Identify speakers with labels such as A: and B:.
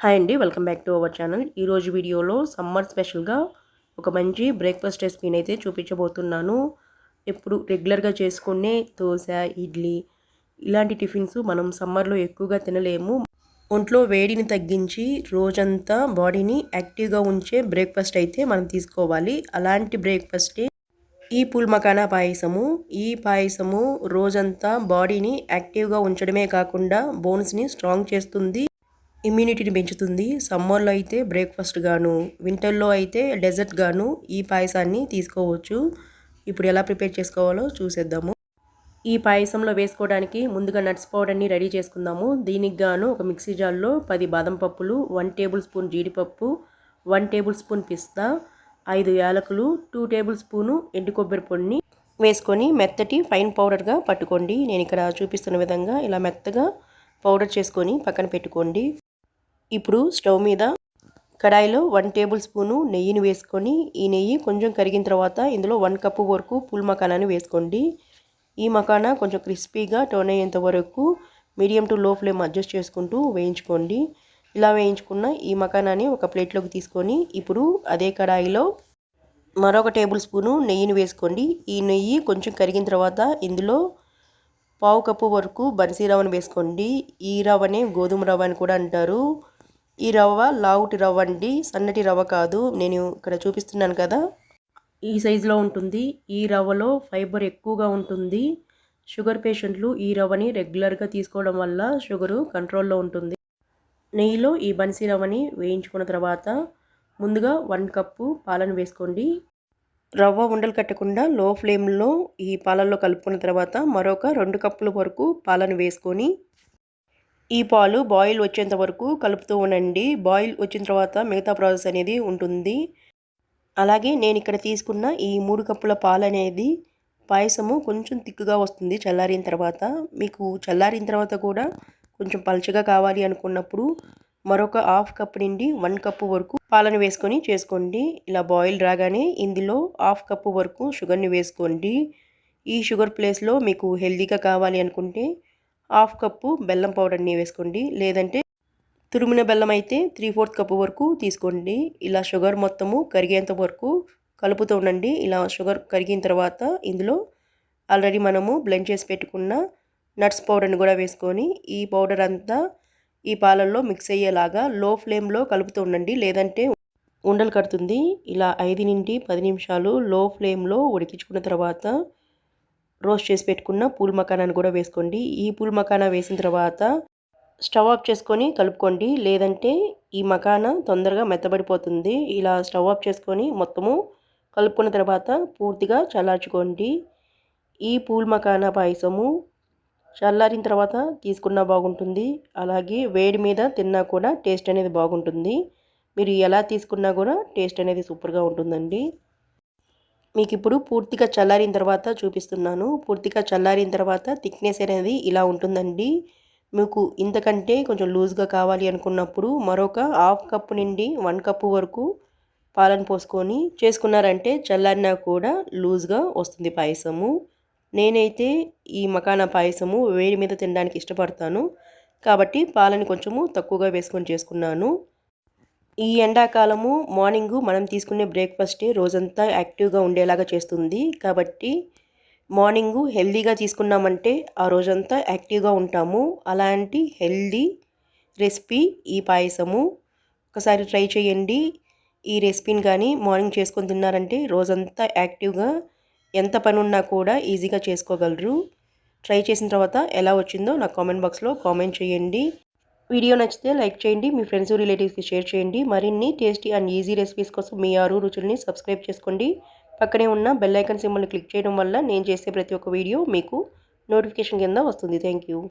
A: Hi అండి welcome back to our channel. ఈరోజు వీడియోలో సమ్మర్ స్పెషల్గా ఒక మంచి బ్రేక్ఫాస్ట్ రెసిపీని అయితే చూపించబోతున్నాను. ఎప్పుడు రెగ్యులర్గా చేసుకునే దోశ ఇడ్లీ ఇలాంటి టిఫిన్స్ మనం సమ్మర్లో ఎక్కువగా తినలేము. ఒంట్లో వేడిని తగ్గించి రోజంతా బాడీని యాక్టివ్గా ఉంచే బ్రేక్ఫాస్ట్ అయితే మనం తీసుకోవాలి. అలాంటి బ్రేక్ఫాస్టే ఈ పుల్మకానా పాయసము. ఈ పాయసము రోజంతా బాడీని యాక్టివ్గా ఉంచడమే కాకుండా బోన్స్ని స్ట్రాంగ్ చేస్తుంది. ఇమ్యూనిటీని పెంచుతుంది. సమ్మర్లో అయితే బ్రేక్ఫాస్ట్ గాను వింటర్లో అయితే డెజర్ట్ గాను ఈ పాయసాన్ని తీసుకోవచ్చు. ఇప్పుడు ఎలా ప్రిపేర్ చేసుకోవాలో చూసేద్దాము. ఈ పాయసంలో వేసుకోవడానికి ముందుగా నట్స్ పౌడర్ని రెడీ చేసుకుందాము. దీనికి గాను ఒక మిక్సీ జార్లో పది బాదం పప్పులు వన్ టేబుల్ స్పూన్ జీడిపప్పు వన్ టేబుల్ స్పూన్ పిస్తా ఐదు యాలకులు టూ టేబుల్ స్పూను ఎండు కొబ్బరి పొడిని వేసుకొని మెత్తటి ఫైన్ పౌడర్గా పట్టుకోండి. నేను ఇక్కడ చూపిస్తున్న విధంగా ఇలా మెత్తగా పౌడర్ చేసుకొని పక్కన పెట్టుకోండి. ఇప్పుడు స్టవ్ మీద కడాయిలో వన్ టేబుల్ స్పూను నెయ్యిని వేసుకొని ఈ నెయ్యి కొంచెం కరిగిన తర్వాత ఇందులో వన్ కప్పు వరకు పూల్ మకానాన్ని వేసుకోండి. ఈ మకానా కొంచెం క్రిస్పీగా టర్న్ అయ్యేంత వరకు medium to low flame adjust చేసుకుంటూ వేయించుకోండి. ఇలా వేయించుకున్న ఈ మకానాన్ని ఒక ప్లేట్లోకి తీసుకొని ఇప్పుడు అదే కడాయిలో మరొక టేబుల్ స్పూను నెయ్యిని వేసుకోండి. ఈ నెయ్యి కొంచెం కరిగిన తర్వాత ఇందులో పావు కప్పు వరకు బన్సీ రవ్వను వేసుకోండి. ఈ రవ్వనే గోధుమ రవ్వ అని కూడా అంటారు. ఈ రవ్వ లావుటి రవ్వ అండి సన్నటి రవ్వ కాదు. నేను ఇక్కడ చూపిస్తున్నాను కదా. ఈ సైజులో ఉంటుంది. ఈ రవ్వలో ఫైబర్ ఎక్కువగా ఉంటుంది. షుగర్ పేషెంట్లు ఈ రవ్వని రెగ్యులర్గా తీసుకోవడం వల్ల షుగరు కంట్రోల్లో ఉంటుంది. నెయ్యిలో ఈ బన్సీ రవ్వని వేయించుకున్న తర్వాత ముందుగా వన్ కప్పు పాలను వేసుకోండి. రవ్వ ఉండలు కట్టకుండా లో ఫ్లేమ్లో ఈ పాలల్లో కలుపుకున్న తర్వాత మరొక రెండు కప్పుల వరకు పాలను వేసుకొని ఈ పాలు బాయిల్ వచ్చేంత వరకు కలుపుతూ ఉండండి. బాయిల్ వచ్చిన తర్వాత మిగతా ప్రాసెస్ అనేది ఉంటుంది. అలాగే నేను ఇక్కడ తీసుకున్న ఈ మూడు కప్పుల పాలు అనేది పాయసము కొంచెం తిక్కుగా వస్తుంది చల్లారిన తర్వాత. మీకు చల్లారిన తర్వాత కూడా కొంచెం పలచగా కావాలి అనుకున్నప్పుడు మరొక హాఫ్ కప్ నుండి వన్ కప్పు వరకు పాలను వేసుకొని చేసుకోండి. ఇలా బాయిల్ రాగానే ఇందులో హాఫ్ కప్పు వరకు షుగర్ని వేసుకోండి. ఈ షుగర్ ప్లేస్లో మీకు హెల్దీగా కావాలి అనుకుంటే హాఫ్ కప్పు బెల్లం పౌడర్ని వేసుకోండి. లేదంటే తురిమిన బెల్లం అయితే త్రీ ఫోర్త్ కప్పు వరకు తీసుకోండి. ఇలా షుగర్ మొత్తము కరిగేంత వరకు కలుపుతూ ఉండండి. ఇలా షుగర్ కరిగిన తర్వాత ఇందులో ఆల్రెడీ మనము బ్లెండ్ చేసి పెట్టుకున్న నట్స్ పౌడర్ని కూడా వేసుకొని ఈ పౌడర్ అంతా ఈ పాలల్లో మిక్స్ అయ్యేలాగా లో ఫ్లేమ్లో కలుపుతూ ఉండండి. లేదంటే ఉండలు కడుతుంది. ఇలా ఐదు నుండి పది నిమిషాలు లో ఫ్లేమ్లో ఉడికించుకున్న తర్వాత రోస్ట్ చేసి పెట్టుకున్న పూల్ మకానాన్ని కూడా వేసుకోండి. ఈ పూల్ మకానా వేసిన తర్వాత స్టవ్ ఆఫ్ చేసుకొని కలుపుకోండి. లేదంటే ఈ మకానా తొందరగా మెత్తబడిపోతుంది. ఇలా స్టవ్ ఆఫ్ చేసుకొని మొత్తము కలుపుకున్న తర్వాత పూర్తిగా చల్లార్చుకోండి. ఈ పూల్ మకానా పాయసము చల్లారిన తర్వాత తీసుకున్నా బాగుంటుంది. అలాగే వేడి మీద తిన్నా కూడా టేస్ట్ అనేది బాగుంటుంది. మీరు ఎలా తీసుకున్నా కూడా టేస్ట్ అనేది సూపర్గా ఉంటుందండి. మీకు ఇప్పుడు పూర్తిగా చల్లారిన తర్వాత చూపిస్తున్నాను. పూర్తిగా చల్లారిన తర్వాత థిక్నెస్ అనేది ఇలా ఉంటుందండి. మీకు ఇంతకంటే కొంచెం లూజ్గా కావాలి అనుకున్నప్పుడు మరొక హాఫ్ కప్పు నుండి వన్ కప్పు వరకు పాలను పోసుకొని చేసుకున్నారంటే చల్లారినా కూడా లూజ్గా వస్తుంది పాయసము. నేనైతే ఈ మకానా పాయసము వేడి మీద తినడానికి ఇష్టపడతాను. కాబట్టి పాలని కొంచెము తక్కువగా వేసుకొని చేసుకున్నాను. ఈ ఎండాకాలము మార్నింగు మనం తీసుకునే బ్రేక్ఫాస్టే రోజంతా యాక్టివ్గా ఉండేలాగా చేస్తుంది. కాబట్టి మార్నింగు హెల్దీగా తీసుకున్నామంటే ఆ రోజంతా యాక్టివ్గా ఉంటాము. అలాంటి హెల్దీ రెసిపీ ఈ పాయసము. ఒకసారి ట్రై చేయండి. ఈ రెసిపీని కానీ మార్నింగ్ చేసుకొని తిన్నారంటే రోజంతా యాక్టివ్గా ఎంత పని ఉన్నా కూడా ఈజీగా చేసుకోగలరు. ట్రై చేసిన తర్వాత ఎలా వచ్చిందో నా కామెంట్ బాక్స్లో కామెంట్ చేయండి. వీడియో నచ్చితే లైక్ చేయండి మీ ఫ్రెండ్స్ రిలేటివ్స్కి షేర్ చేయండి. మరిన్ని టేస్టీ అండ్ ఈజీ రెసిపీస్ కోసం మీ ఆరు రుచుల్ని సబ్స్క్రైబ్ చేసుకోండి. పక్కనే ఉన్న బెల్ ఐకన్ సింబల్ని క్లిక్ చేయడం వల్ల నేను చేసే ప్రతి ఒక్క వీడియో మీకు నోటిఫికేషన్ కింద వస్తుంది. Thank you.